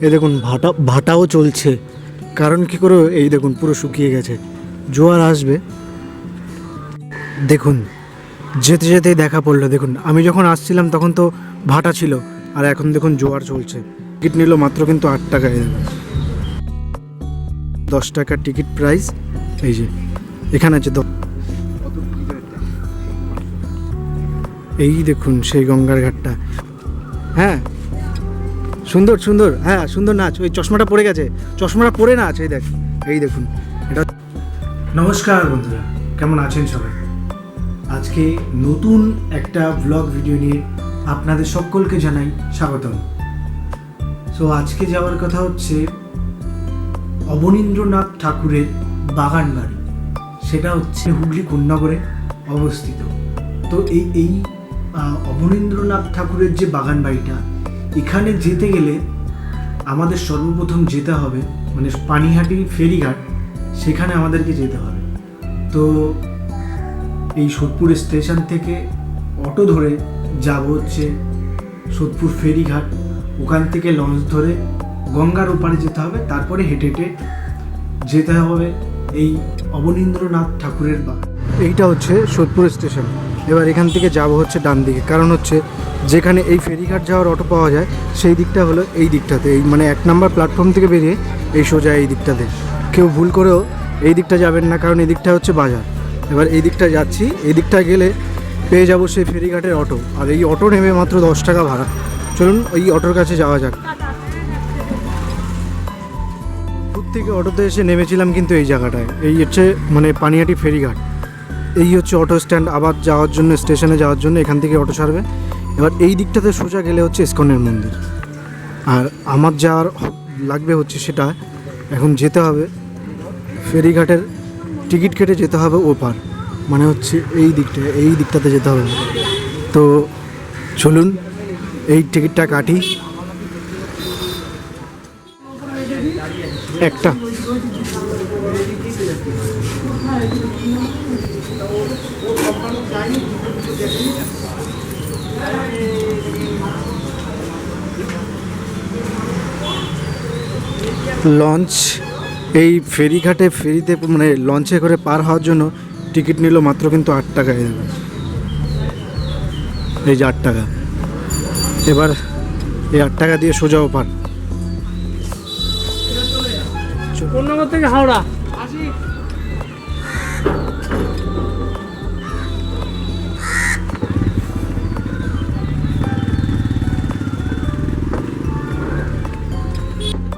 এই দেখুন, ভাটা ভাটাও চলছে। কারণ কি করে? এই দেখুন, পুরো শুকিয়ে গেছে। জোয়ার আসবে। দেখুন, যেতে যেতেই দেখা পড়ল। দেখুন, আমি যখন আসছিলাম তখন তো ভাটা ছিল, আর এখন দেখুন জোয়ার চলছে। টিকিট নিল মাত্র কিন্তু আট টাকায়। দেখুন দশ টাকার টিকিট প্রাইস। এই যে, এখানে আছে এই দেখুন, সেই গঙ্গার ঘাটটা। হ্যাঁ সুন্দর সুন্দর হ্যাঁ সুন্দর নাচ, ওই চশমাটা পড়ে গেছে, চশমাটা পরে নাচ, এই দেখ, এই দেখুন, এটা নমস্কার বন্ধুরা, কেমন আছেন সবাই? আজকে নতুন একটা ব্লগ ভিডিও নিয়ে আপনাদের সকলকে জানাই স্বাগতম। সো আজকে যাওয়ার কথা হচ্ছে অবনীন্দ্রনাথ ঠাকুরের বাগান বাড়ি। সেটা হচ্ছে হুগলি কোন্নগরে অবস্থিত। তো এই এই অবনীন্দ্রনাথ ঠাকুরের যে বাগান বাড়িটা এখানে যেতে গেলে আমাদের সর্বপ্রথম যেতে হবে মানে পানিহাটি ফেরিঘাট, সেখানে আমাদেরকে যেতে হবে। তো এই সোদপুর স্টেশন থেকে অটো ধরে যাব হচ্ছে সোদপুর ফেরিঘাট। ওখান থেকে লঞ্চ ধরে গঙ্গার ওপারে যেতে হবে, তারপরে হেঁটে হেঁটে যেতে হবে এই অবনীন্দ্রনাথ ঠাকুরের বাগান এইটা হচ্ছে সোদপুর স্টেশন। এবার এখান থেকে যাব হচ্ছে ডান দিকে। কারণ হচ্ছে যেখানে এই ফেরিঘাট যাওয়ার অটো পাওয়া যায়, সেই দিকটা হলো এই দিকটাতে। এই মানে এক নম্বর প্ল্যাটফর্ম থেকে বেরিয়ে এই সোজা এই দিকটাতে। কেউ ভুল করেও এই দিকটা যাবেন না, কারণ এই দিকটা হচ্ছে বাজার। এবার এই দিকটা যাচ্ছি, এই দিকটা গেলে পেয়ে যাব সেই ফেরিঘাটের অটো। আর এই অটো নেবে মাত্র দশ টাকা ভাড়া। চলুন ওই অটোর কাছে যাওয়া যাক। দূর থেকে অটোতে এসে নেমেছিলাম কিন্তু এই জায়গাটায়। এই হচ্ছে মানে পানিহাটি ফেরিঘাট। এই হচ্ছে অটো স্ট্যান্ড আবার যাওয়ার জন্য স্টেশনে যাওয়ার জন্য, এখান থেকে অটো ছাড়বে। এবার এই দিকটাতে সোজা গেলে হচ্ছে ইস্কনের মন্দির। আর আমার যাওয়ার লাগবে হচ্ছে সেটা, এখন যেতে হবে ফেরিঘাটের টিকিট কেটে যেতে হবে ওপার। মানে হচ্ছে এই দিকটা, এই দিকটাতে যেতে হবে। তো চলুন, এই টিকিটটা কাটি। একটা। লঞ্চ, এই ফেরিঘাটে ফেরিতে মানে লঞ্চে করে পার হওয়ার জন্য টিকিট নিল মাত্র কিন্তু আট দেবে এই যে আট টাকা। এবার এই আট টাকা দিয়ে সোজা ওপার। পূর্ণনগর থেকে হাওড়া?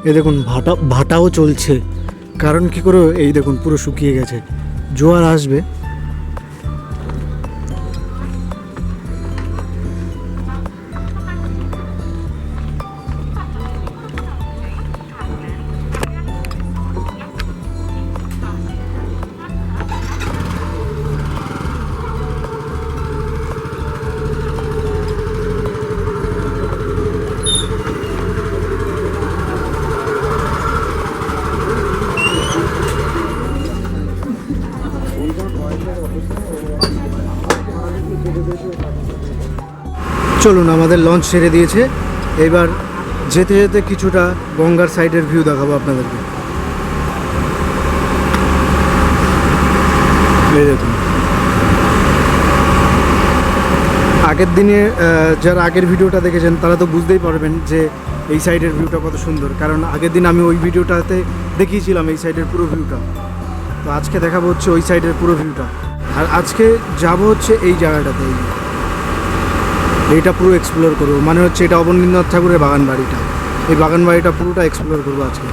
এই দেখুন, ভাটা ভাটাও চলছে। কারণ কি করে, এই দেখুন, পুরো শুকিয়ে গেছে। জোয়ার আসবে। চলুন, আমাদের লঞ্চ ছেড়ে দিয়েছে। এবার যেতে যেতে কিছুটা গঙ্গার সাইডের ভিউ দেখাবো আপনাদেরকে। আগের দিনে যারা আগের ভিডিওটা দেখেছেন, তারা তো বুঝতেই পারবেন যে এই সাইডের ভিউটা কত সুন্দর। কারণ আগের দিন আমি ওই ভিডিওটাতে দেখিয়েছিলাম এই সাইডের পুরো ভিউটা তো আজকে দেখাবো হচ্ছে ওই সাইডের পুরো ভিউটা আর আজকে যাব হচ্ছে এই জায়গাটাতে। এইটা পুরো এক্সপ্লোর করব। মানে হচ্ছে এটা অবনীন্দ্রনাথ ঠাকুরের বাগান বাড়িটা এই বাগান বাড়িটা পুরোটা এক্সপ্লোর করব আজকে।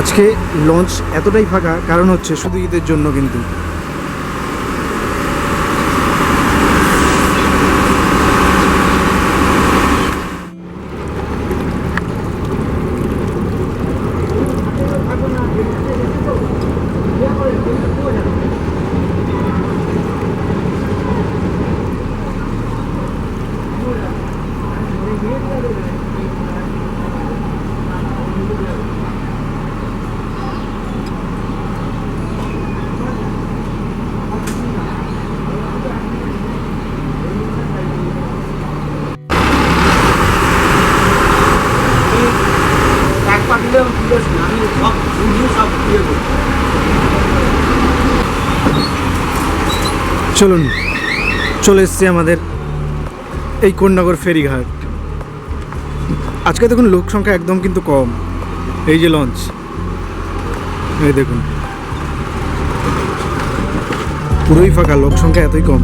আজকে লঞ্চ এতটাই ফাঁকা, কারণ হচ্ছে শুধু ঈদের জন্য কিন্তু। চলুন, চলে এসছি আমাদের এই কন্যাগর ফেরিঘাট। আজকে দেখুন, লোক সংখ্যা একদম কিন্তু কম। এই যে লঞ্চ এই দেখুন। পুরোই ফাঁকা, লোক সংখ্যা এতই কম।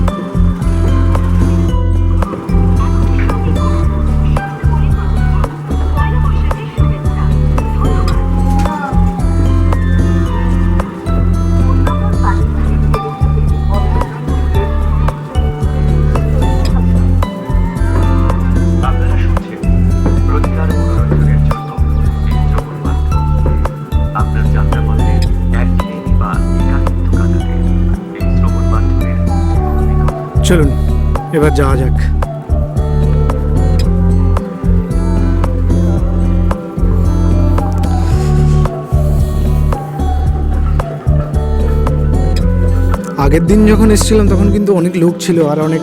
চলুন, এবার যাওয়া যাক। আগের দিন যখন এসেছিলাম, তখন কিন্তু অনেক লোক ছিল আর অনেক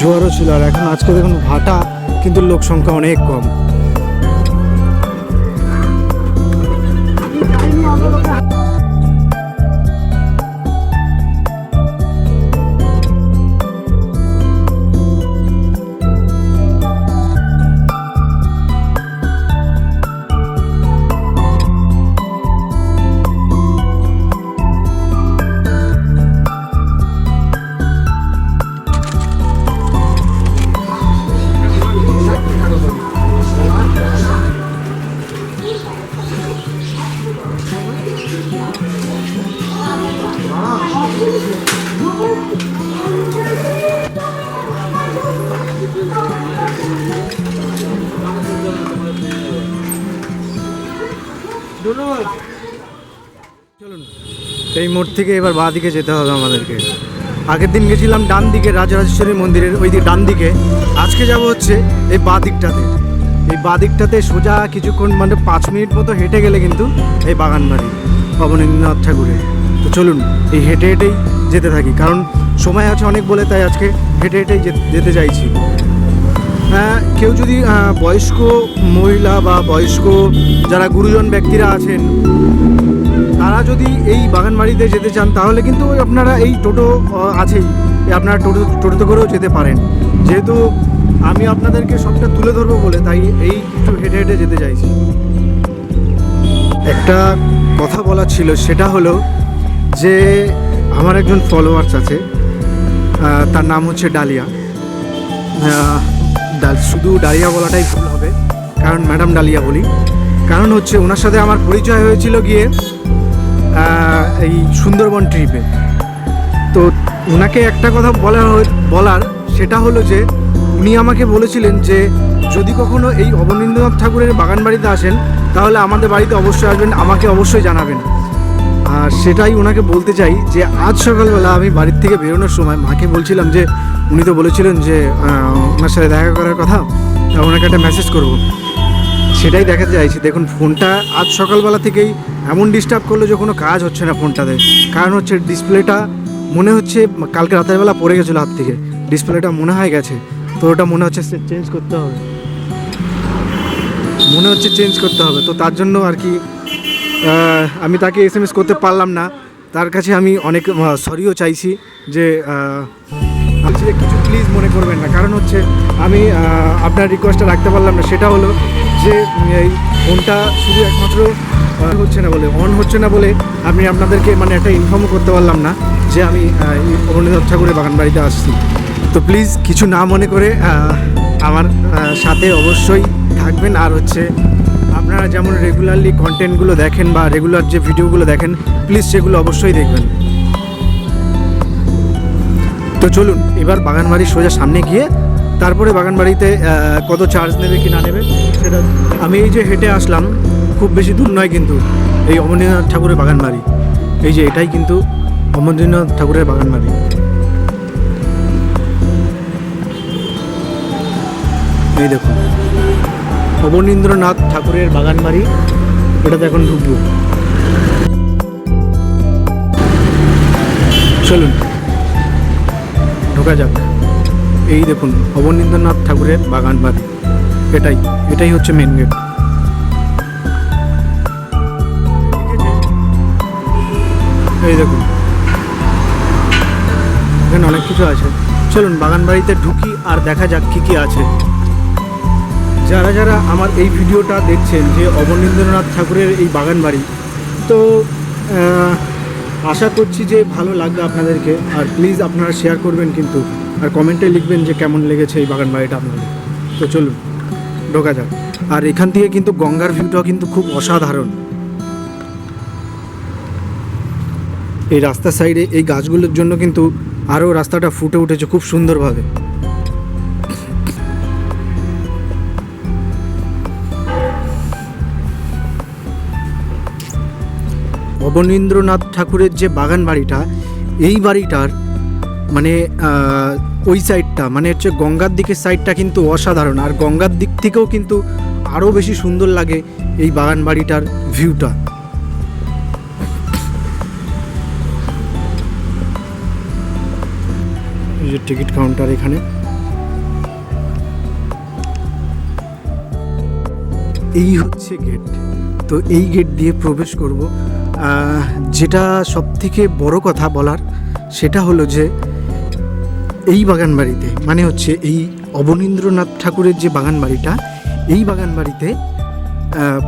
জোয়ারও ছিল। আর এখন আজকে দেখুন ভাটা, কিন্তু লোক সংখ্যা অনেক কম। চলুন এই মোড় থেকে এবার বাঁ দিকে যেতে হবে আমাদেরকে। আগের দিন গেছিলাম ডান দিকে রাজরাজেশ্বরী মন্দিরের ওই দিকে, ডান দিকে। আজকে যাব হচ্ছে এই বাঁ দিকটাতে। এই বাঁ দিকটাতে সোজা কিছুক্ষণ মানে পাঁচ মিনিট মতো হেঁটে গেলে কিন্তু এই বাগানবাড়ি, অবনীন্দ্রনাথ ঠাকুরের। তো চলুন, এই হেঁটে হেঁটেই যেতে থাকি। কারণ সময় আছে অনেক বলে, তাই আজকে হেঁটে হেঁটেই যেতে চাইছি। হ্যাঁ কেউ যদি বয়স্ক মহিলা বা বয়স্ক যারা গুরুজন ব্যক্তিরা আছেন তারা যদি এই বাগানবাড়িতে যেতে চান, তাহলে কিন্তু আপনারা এই টোটো আছেই। আপনারা টোটো, টোটোতে করেও যেতে পারেন। যেহেতু আমি আপনাদেরকে সবটা তুলে ধরবো বলে, তাই এই একটু হেঁটে হেঁটে যেতে চাইছি। একটা কথা বলার ছিল, সেটা হলো যে আমার একজন ফলোয়ার্স আছে তার নাম হচ্ছে ডালিয়া। ডাল- শুধু ডালিয়া বলাটাই ভুল হবে, কারণ ম্যাডাম ডালিয়া বলি। কারণ হচ্ছে ওনার সাথে আমার পরিচয় হয়েছিল গিয়ে এই সুন্দরবন ট্রিপে তো ওনাকে একটা কথা বলা বলার, সেটা হলো যে, উনি আমাকে বলেছিলেন যে, যদি কখনো এই অবনীন্দ্রনাথ ঠাকুরের বাগান বাড়িতে আসেন, তাহলে আমাদের বাড়িতে অবশ্যই আসবেন, আমাকে অবশ্যই জানাবেন। আর সেটাই ওনাকে বলতে চাই যে, আজ সকালবেলা আমি বাড়ির থেকে বেরোনোর সময় মাকে বলছিলাম যে, উনি তো বলেছিলেন যে ওনার সাথে দেখা করার কথা ওনাকে একটা মেসেজ করব। সেটাই দেখাতে চাইছি। দেখুন, ফোনটা আজ সকালবেলা থেকেই এমন ডিস্টার্ব করল যে কোনো কাজ হচ্ছে না ফোনটাতে। কারণ হচ্ছে ডিসপ্লেটা মনে হচ্ছে কালকে রাতের বেলা পড়ে গেছিল হাত থেকে। ডিসপ্লেটা মনে হয় গেছে। তো ওটা মনে হচ্ছে চেঞ্জ করতে হবে। মনে হচ্ছে চেঞ্জ করতে হবে। তো তার জন্য আর কি আমি তাকে এস এম এস করতে পারলাম না। তার কাছে আমি অনেক সরিও চাইছি যে কিছু প্লিজ মনে করবেন না। কারণ হচ্ছে আমি আপনার রিকোয়েস্টটা রাখতে পারলাম না। সেটা হলো যে, এই ফোনটা শুধু একমাত্র হচ্ছে না বলে অন হচ্ছে না বলে আমি আপনাদেরকে মানে একটা ইনফর্মও করতে পারলাম না যে আমি অবনীন্দ্রনাথ ঠাকুরের বাগান বাড়িতে আসছি। তো প্লিজ কিছু না মনে করে আমার সাথে অবশ্যই থাকবেন। আর হচ্ছে আপনারা যেমন রেগুলারলি কন্টেন্টগুলো দেখেন বা রেগুলার যে ভিডিওগুলো দেখেন প্লিজ সেগুলো অবশ্যই দেখবেন। তো চলুন, এবার বাগান বাগানবাড়ির সোজা সামনে গিয়ে তারপরে বাগানবাড়িতে কত চার্জ নেবে কি না নেবে, সেটা আমি এই যে হেঁটে আসলাম খুব বেশি দূর নয় কিন্তু এই অমরনাথ ঠাকুরের বাগান বাড়ি। এই যে এটাই কিন্তু অমরনাথ ঠাকুরের বাগান বাড়ি। এই দেখুন অবনীন্দ্রনাথ ঠাকুরের বাগান বাড়ি ওটাতে এখন ঢুকবো। চলুন, ঢোকা যাক। এই দেখুন অবনীন্দ্রনাথ ঠাকুরের বাগান বাড়ি। এটাই এটাই হচ্ছে মেন গেট এই দেখুন। এখানে অনেক কিছু আছে। চলুন বাগান বাড়িতে ঢুকি আর দেখা যাক কী কী আছে। যারা যারা আমার এই ভিডিওটা দেখছেন যে অবনীন্দ্রনাথ ঠাকুরের এই বাগান বাড়ি, তো আশা করছি যে ভালো লাগবে আপনাদেরকে। আর প্লিজ আপনারা শেয়ার করবেন কিন্তু, আর কমেন্টে লিখবেন যে কেমন লেগেছে এই বাগান বাড়িটা আপনাদের। তো চলুন, ঢোকা যাক। আর এখান থেকে কিন্তু গঙ্গার ভিউটাও কিন্তু খুব অসাধারণ। এই রাস্তার সাইডে এই গাছগুলোর জন্য কিন্তু আরও রাস্তাটা ফুটে উঠেছে খুব সুন্দরভাবে। অবনীন্দ্রনাথ ঠাকুরের যে বাগান বাড়িটা, এই বাড়িটার মানে ওই সাইডটা মানে হচ্ছে গঙ্গার দিকের সাইডটা কিন্তু অসাধারণ। আর গঙ্গার দিক থেকেও কিন্তু আরও বেশি সুন্দর লাগে এই বাগান বাড়িটার ভিউটা। এই যে টিকিট কাউন্টার এখানে। এই হচ্ছে গেট তো এই গেট দিয়ে প্রবেশ করব। যেটা সব থেকে বড় কথা বলার, সেটা হলো যে এই বাগান বাড়িতে মানে হচ্ছে এই অবনীন্দ্রনাথ ঠাকুরের যে বাগান বাড়িটা এই বাগান বাড়িতে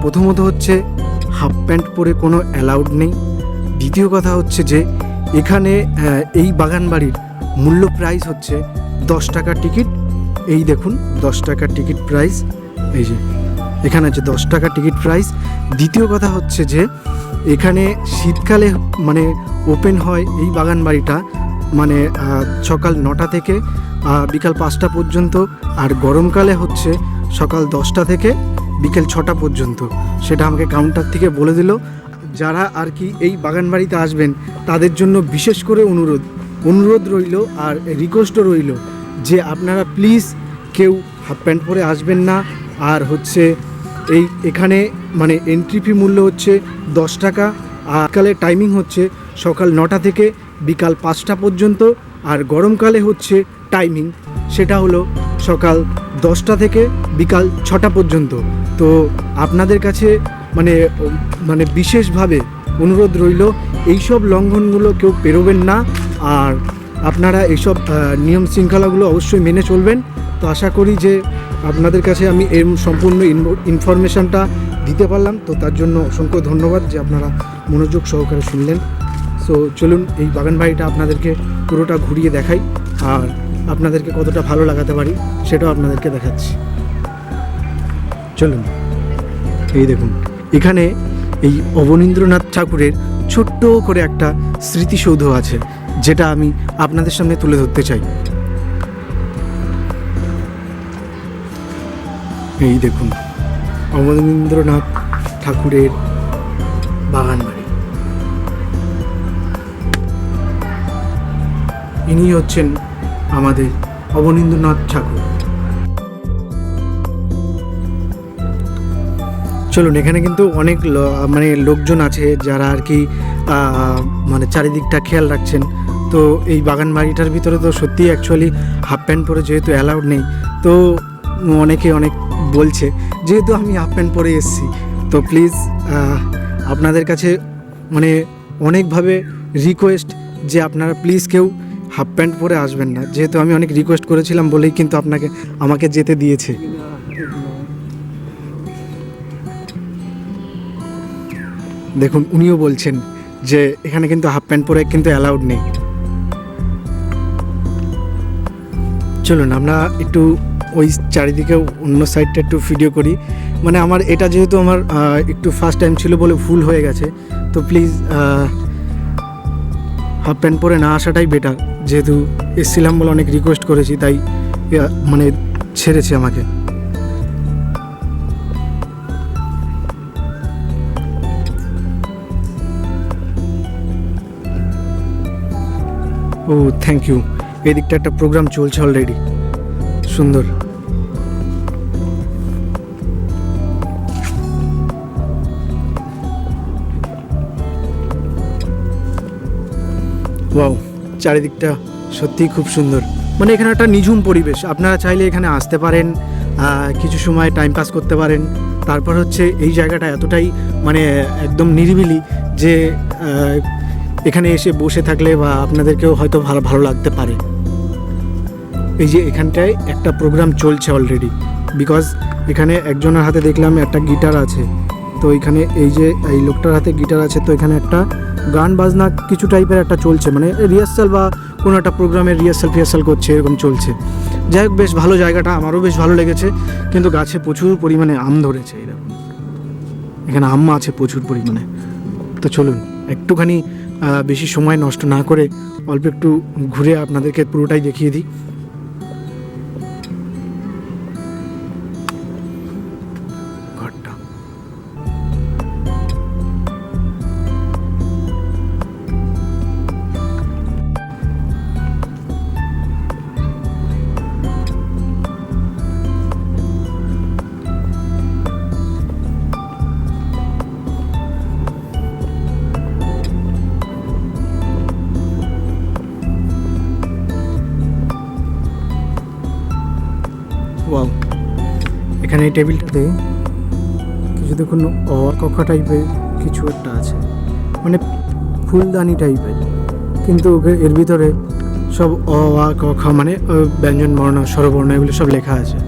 প্রথমত হচ্ছে হাফ প্যান্ট পরে কোনো অ্যালাউড নেই। দ্বিতীয় কথা হচ্ছে যে এখানে এই বাগান বাড়ির মূল্য প্রাইস হচ্ছে দশ টাকা টিকিট এই দেখুন, দশ টাকা টিকিট প্রাইস এই যে, এখানে আছে দশ টাকা টিকিট প্রাইস দ্বিতীয় কথা হচ্ছে যে, এখানে শীতকালে মানে ওপেন হয় এই বাগান বাড়িটা। মানে সকাল নটা থেকে বিকাল পাঁচটা পর্যন্ত। আর গরমকালে হচ্ছে সকাল দশটা থেকে বিকেল ছটা পর্যন্ত। সেটা আমাকে কাউন্টার থেকে বলে দিল। যারা আর কি এই বাগান বাড়িতে আসবেন, তাদের জন্য বিশেষ করে অনুরোধ। অনুরোধ রইল আর রিকোয়েস্টও রইল যে আপনারা প্লিজ কেউ হাফ প্যান্ট পরে আসবেন না। আর হচ্ছে এই এখানে মানে এন্ট্রি ফি মূল্য হচ্ছে দশ টাকা। আর কালে টাইমিং হচ্ছে সকাল নটা থেকে বিকাল পাঁচটা পর্যন্ত। আর গরমকালে হচ্ছে টাইমিং সেটা হলো সকাল দশটা থেকে বিকাল ছটা পর্যন্ত। তো আপনাদের কাছে মানে মানে বিশেষভাবে অনুরোধ রইল, এইসব লঙ্ঘনগুলো কেউ পেরোবেন না। আর আপনারা এইসব নিয়ম শৃঙ্খলাগুলো অবশ্যই মেনে চলবেন। তো আশা করি যে আপনাদের কাছে আমি এর সম্পূর্ণ ইনফরমেশনটা দিতে পারলাম। তো তার জন্য অসংখ্য ধন্যবাদ যে আপনারা মনোযোগ সহকারে শুনলেন। সো চলুন, এই বাগান বাড়িটা আপনাদেরকে পুরোটা ঘুরিয়ে দেখাই। আর আপনাদেরকে কতটা ভালো লাগাতে পারি সেটাও আপনাদেরকে দেখাচ্ছি। চলুন, এই দেখুন, এখানে এই অবনীন্দ্রনাথ ঠাকুরের ছোট্ট করে একটা স্মৃতিসৌধ আছে। যেটা আমি আপনাদের সামনে তুলে ধরতে চাই। এই দেখুন অবনীন্দ্রনাথ ঠাকুরের বাগান বাড়ি। ইনি হচ্ছেন আমাদের অবনীন্দ্রনাথ ঠাকুর। চলুন, এখানে কিন্তু অনেক মানে লোকজন আছে যারা আর কি মানে চারিদিকটা খেয়াল রাখছেন। তো এই বাগান বাড়িটার ভিতরে তো সত্যি অ্যাকচুয়ালি হাফ প্যান্ট পরে যেহেতু অ্যালাউড নেই, তো অনেকে অনেক বলছে, যেহেতু আমি হাফ প্যান্ট পরে এসেছি, তো প্লিজ আপনাদের কাছে মানে অনেকভাবে রিকোয়েস্ট যে আপনারা প্লিজ কেউ হাফ প্যান্ট পরে আসবেন না। যেহেতু আমি অনেক রিকোয়েস্ট করেছিলাম বলেই কিন্তু আপনাকে, আমাকে যেতে দিয়েছে। দেখুন, উনিও বলছেন যে এখানে কিন্তু হাফ প্যান্ট পরে কিন্তু অ্যালাউড নেই। চলুন, আমরা একটু ওই চারিদিকে অন্য সাইডটা একটু ভিডিও করি। মানে আমার এটা যেহেতু আমার একটু ফার্স্ট টাইম ছিল বলে ভুল হয়ে গেছে, তো প্লিজ হাফ প্যান্ট পরে না আসাটাই বেটার যেহেতু এসছিলাম বলে অনেক রিকোয়েস্ট করেছি, তাই মানে ছেড়েছে আমাকে। ও থ্যাংক ইউ এদিকটা একটা প্রোগ্রাম চলছে অলরেডি সুন্দর। ওয়াও চারিদিকটা সত্যিই খুব সুন্দর। মানে এখানে একটা নিঝুম পরিবেশ। আপনারা চাইলে এখানে আসতে পারেন কিছু সময় টাইম পাস করতে পারেন। তারপর হচ্ছে এই জায়গাটা এতটাই মানে একদম নিরিবিলি যে এখানে এসে বসে থাকলে বা আপনাদেরকেও হয়তো ভালো ভালো লাগতে পারে। এই যে এখানটায় একটা প্রোগ্রাম চলছে অলরেডি বিকজ এখানে একজনের হাতে দেখলাম একটা গিটার আছে, তো এখানে এই যে এই লোকটার হাতে গিটার আছে, তো এখানে একটা গান বাজনা কিছু টাইপের একটা চলছে মানে রিহার্সাল বা কোনো একটা প্রোগ্রামের রিহার্সাল ফিহার্সাল করছে, এরকম চলছে। যাই হোক, বেশ ভালো জায়গাটা, আমারও বেশ ভালো লেগেছে, কিন্তু গাছে প্রচুর পরিমাণে আম ধরেছে এরকম। এখানে আম আছে প্রচুর পরিমাণে। তো চলুন, একটুখানি বেশি সময় নষ্ট না করে অল্প একটু ঘুরে আপনাদেরকে পুরোটাই দেখিয়ে দিই। এখানে এই টেবিলটাতে কিছু দেখুন অকখা টাইপের কিছু একটা আছে। মানে ফুলদানি টাইপের। কিন্তু এর ভিতরে সব অ, আ, ক, খ মানে ব্যঞ্জন, বর্ণ, স্বরবর্ণ এগুলো সব লেখা আছে।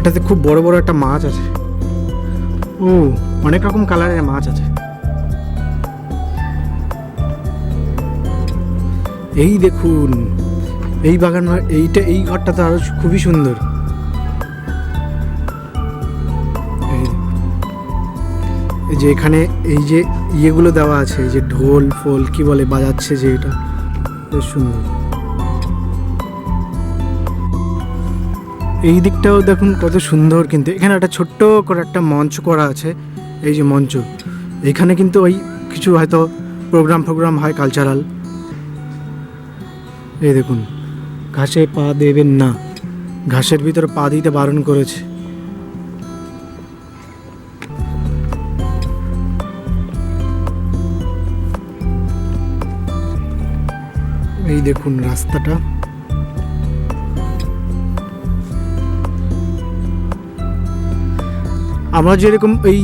এটাতে খুব বড় বড় একটা মাছ আছে। ও। অনেক রকম কালারের মাছ আছে। এই দেখুন, এই বাগান, এইটা, এই ঘরটা তো আরও খুবই সুন্দর। এই যে এখানে, এই যে ইয়েগুলো দেওয়া আছে যে ঢোল, ফোল, কি বলে, বাজাচ্ছে যে এটা। বেশ সুন্দর। এই দিকটাও দেখুন কত সুন্দর কিন্তু, এখানে একটা ছোট্ট করে একটা মঞ্চ করা আছে। এই যে মঞ্চ, এখানে কিন্তু ওই কিছু হয়তো প্রোগ্রাম ফোগ্রাম হয় কালচারাল এই দেখুন, ঘাসে পা দেবেন না, ঘাসের ভিতরে পা দিতে বারণ করেছে। এই দেখুন রাস্তাটা। আমরা যেরকম এই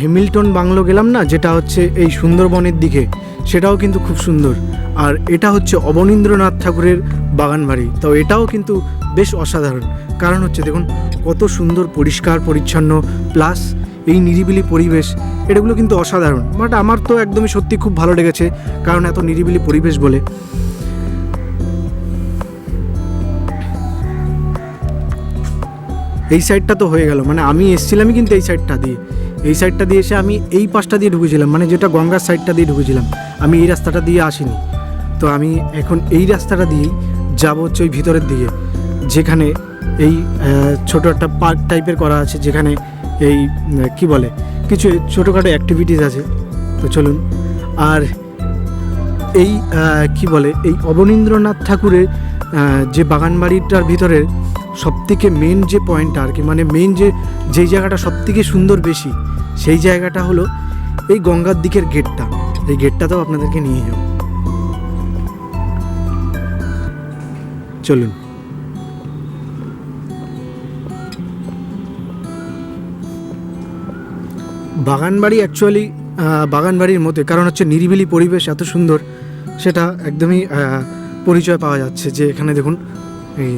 হ্যামিল্টন বাংলো গেলাম না, যেটা হচ্ছে এই সুন্দরবনের দিকে, সেটাও কিন্তু খুব সুন্দর। আর এটা হচ্ছে অবনীন্দ্রনাথ ঠাকুরের বাগান বাড়ি তো এটাও কিন্তু বেশ অসাধারণ। কারণ হচ্ছে দেখুন, কত সুন্দর, পরিষ্কার, পরিচ্ছন্ন প্লাস এই নিরিবিলি পরিবেশ এটাগুলো কিন্তু অসাধারণ। বাট আমার তো একদমই সত্যি খুব ভালো লেগেছে, কারণ এত নিরিবিলি পরিবেশ বলে। এই সাইডটা তো হয়ে গেল। মানে আমি এসেছিলামই কিন্তু এই সাইডটা দিয়ে। এই সাইডটা দিয়ে এসে আমি এই পাশটা দিয়ে ঢুকেছিলাম। মানে যেটা গঙ্গার সাইডটা দিয়ে ঢুকেছিলাম। আমি এই রাস্তাটা দিয়ে আসিনি। তো আমি এখন এই রাস্তাটা দিয়েই যাব হচ্ছে ওই ভিতরের দিকে। যেখানে এই ছোটো একটা পার্ক টাইপের করা আছে। যেখানে এই কি বলে? কিছু ছোটোখাটো অ্যাক্টিভিটিস আছে। তো চলুন। আর এই কি বলে? এই অবনীন্দ্রনাথ ঠাকুরের যে বাগান বাড়িটার ভিতরের সবথেকে মেন যে পয়েন্টটা আর কি মানে মেন যে, যেই জায়গাটা সবথেকে সুন্দর বেশি, সেই জায়গাটা হলো এই গঙ্গার দিকের গেটটা এই গেটটাতেও আপনাদেরকে নিয়ে যাব। চলুন। বাগানবাড়ি অ্যাকচুয়ালি বাগান বাড়ির মধ্যে কারণ হচ্ছে নিরিবিলি পরিবেশ এত সুন্দর, সেটা একদমই পরিচয় পাওয়া যাচ্ছে যে এখানে দেখুন, এই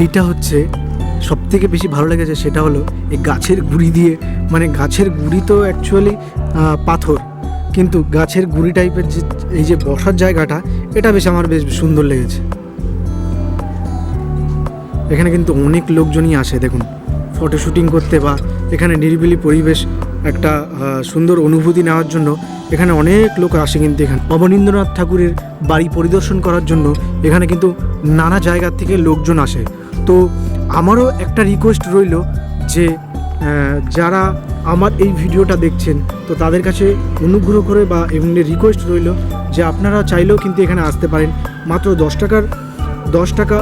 এইটা হচ্ছে সব থেকে বেশি ভালো লেগেছে, সেটা হলো এই গাছের গুড়ি দিয়ে। মানে গাছের গুড়ি তো অ্যাকচুয়ালি পাথর, কিন্তু গাছের গুড়ি টাইপের যে, এই যে বসার জায়গাটা, এটা বেশ আমার বেশ সুন্দর লেগেছে। এখানে কিন্তু অনেক লোকজনই আসে, দেখুন। ফটো শুটিং করতে বা এখানে নিরিবিলি পরিবেশ, একটা সুন্দর অনুভূতি নেওয়ার জন্য এখানে অনেক লোক আসে কিন্তু এখানে। অবনীন্দ্রনাথ ঠাকুরের বাড়ি পরিদর্শন করার জন্য এখানে কিন্তু নানা জায়গা থেকে লোকজন আসে। তো আমারও একটা রিকোয়েস্ট রইল যে যারা আমার এই ভিডিওটা দেখছেন, তো তাদের কাছে অনুগ্রহ করে বা এমনি রিকোয়েস্ট রইল যে আপনারা চাইলেও কিন্তু এখানে আসতে পারেন। মাত্র দশ টাকার, দশ টাকা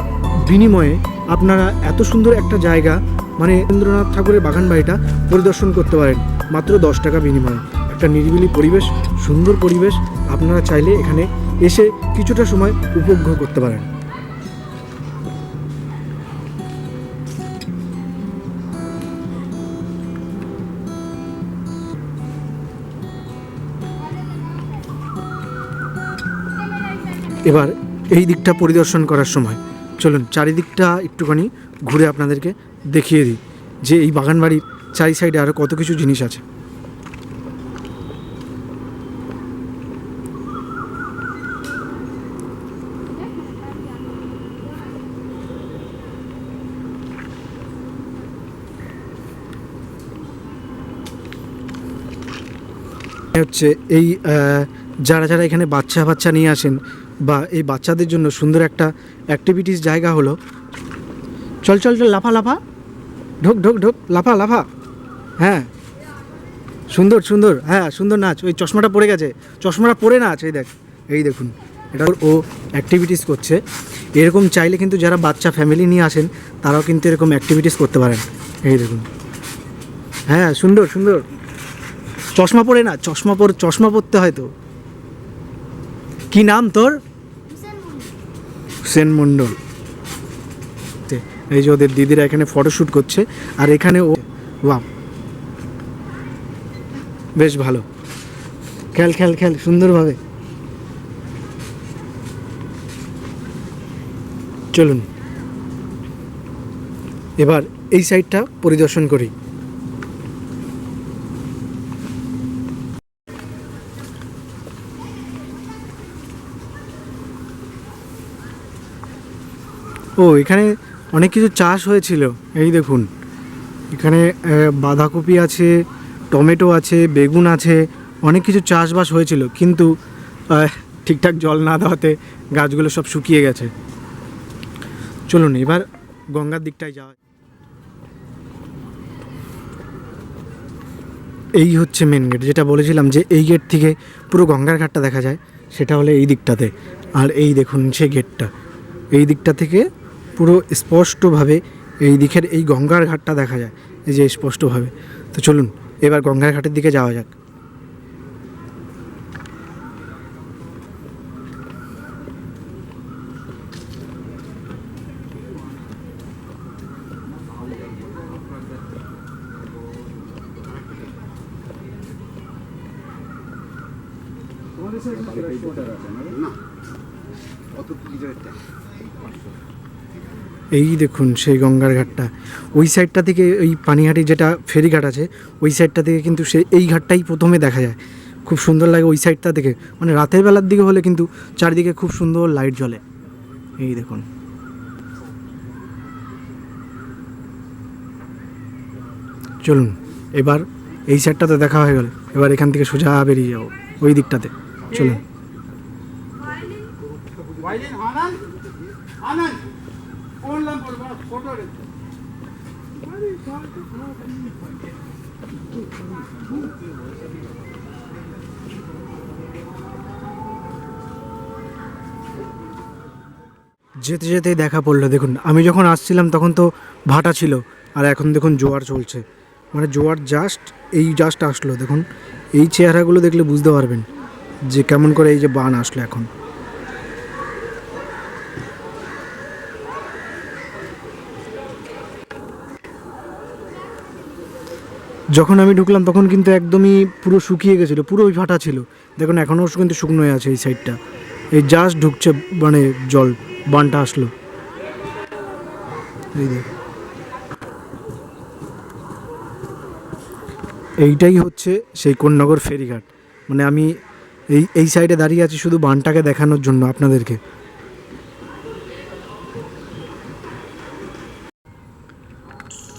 বিনিময়ে আপনারা এত সুন্দর একটা জায়গা মানে রবীন্দ্রনাথ ঠাকুরের বাগান বাড়িটা পরিদর্শন করতে পারেন, মাত্র দশ টাকা বিনিময়ে। একটা নিরিবিলি পরিবেশ, সুন্দর পরিবেশ, আপনারা চাইলে এখানে এসে কিছুটা সময় উপভোগ করতে পারেন। এবার এই দিকটা পরিদর্শন করার সময় চলুন চারিদিকটা একটুখানি ঘুরে আপনাদেরকে দেখিয়ে দিই যে এই বাগান বাড়ির চারি সাইডে আরও কত কিছু জিনিস আছে। হচ্ছে এই যারা যারা এখানে বাচ্চা বাচ্চা নিয়ে আসেন বা এই বাচ্চাদের জন্য সুন্দর একটা অ্যাক্টিভিটিস জায়গা হলো। চল চল চল, লাফা লাফা। ঢোক ঢোক ঢোক, লাফা লাফা। হ্যাঁ। সুন্দর সুন্দর। হ্যাঁ সুন্দর নাচ। ওই চশমাটা পড়ে গেছে। চশমাটা পরে নাচ, এই দেখ। এই দেখুন। এটা ও অ্যাক্টিভিটিস করছে। এরকম চাইলে কিন্তু যারা বাচ্চা ফ্যামিলি নিয়ে আসেন, তারাও কিন্তু এরকম অ্যাক্টিভিটিস করতে পারেন। এই দেখুন। হ্যাঁ সুন্দর সুন্দর। চশমা পরে না। চশমা পর চশমা পরতে হয় তো। কি নাম তোর? সেন মণ্ডল তে, এই যে ওদের দিদিরা এখানে ফটোশ্যুট করছে আর এখানে ও বাহ বেশ ভালো। খেল খেল খেল সুন্দরভাবে। চলুন। এবার এই সাইডটা পরিদর্শন করি। এখানে অনেক কিছু চাষ হয়েছিল। এই দেখুন, এখানে বাঁধাকপি আছে, টমেটো আছে, বেগুন আছে, অনেক কিছু চাষবাস হয়েছিল। কিন্তু ঠিকঠাক জল না দেওয়াতে গাছগুলো সব শুকিয়ে গেছে। চলুন, এবার গঙ্গার দিকটায় যাওয়া এই হচ্ছে মেন গেট যেটা বলেছিলাম যে এই গেট থেকে পুরো গঙ্গার ঘাটটা দেখা যায়, সেটা হলো এই দিকটাতে। আর এই দেখুন সে গেটটা এই দিকটা থেকে পুরো স্পষ্টভাবে এই দিকের এই গঙ্গার ঘাটটা দেখা যায়, এই যে স্পষ্টভাবে। তো চলুন, এবার গঙ্গার ঘাটের দিকে যাওয়া যাক। এই দেখুন সেই গঙ্গার ঘাটটা। ওই সাইডটা থেকে ওই পানিহাটি যেটা ফেরিঘাট আছে, ওই সাইডটা থেকে কিন্তু সে এই ঘাটটাই প্রথমে দেখা যায়। খুব সুন্দর লাগে ওই সাইডটা থেকে মানে রাতের বেলার দিকে হলে কিন্তু চারিদিকে খুব সুন্দর লাইট জ্বলে। এই দেখুন। চলুন, এবার এই সাইডটাতে দেখা হয়ে গেল। এবার এখান থেকে সোজা বেরিয়ে যাব, ওই দিকটাতে। চলুন। যেতে যেতেই দেখা পড়ল। দেখুন, আমি যখন আসছিলাম তখন তো ভাটা ছিল, আর এখন দেখুন জোয়ার চলছে। মানে জোয়ার জাস্ট এই জাস্ট আসলো। দেখুন, এই চেহারাগুলো দেখলে বুঝতে পারবেন যে কেমন করে এই যে বান আসলো এখন। যখন আমি ঢুকলাম, তখন কিন্তু একদমই পুরো শুকিয়ে গেছিল, পুরো ওই ফাটা ছিল। দেখুন, এখনও কিন্তু শুকনো হয়ে আছে এই সাইডটা এই জাস্ট ঢুকছে মানে জল, বানটা আসলো। এই দেখ এইটাই হচ্ছে সেই কোন্নগর ফেরিঘাট। মানে আমি এই এই সাইডে দাঁড়িয়ে আছি শুধু বানটাকে দেখানোর জন্য আপনাদেরকে।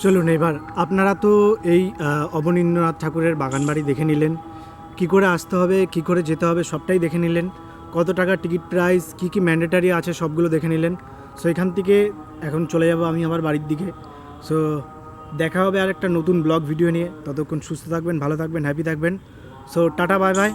চলুন এবার, আপনারা তো এই অবনীন্দ্রনাথ ঠাকুরের বাগানবাড়ি দেখে নিলেন। কি করে আসতে হবে, কি করে যেতে হবে, সবটাই দেখে নিলেন। কত টাকা টিকিট প্রাইস, কি কি ম্যান্ডেটারি আছে, সবগুলো দেখে নিলেন। সো এখান থেকে এখন চলে যাব আমি আমার বাড়ির দিকে। সো দেখা হবে আর একটা নতুন ব্লগ ভিডিও নিয়ে। ততক্ষণ সুস্থ থাকবেন, ভালো থাকবেন হ্যাপি থাকবেন। So tata bye bye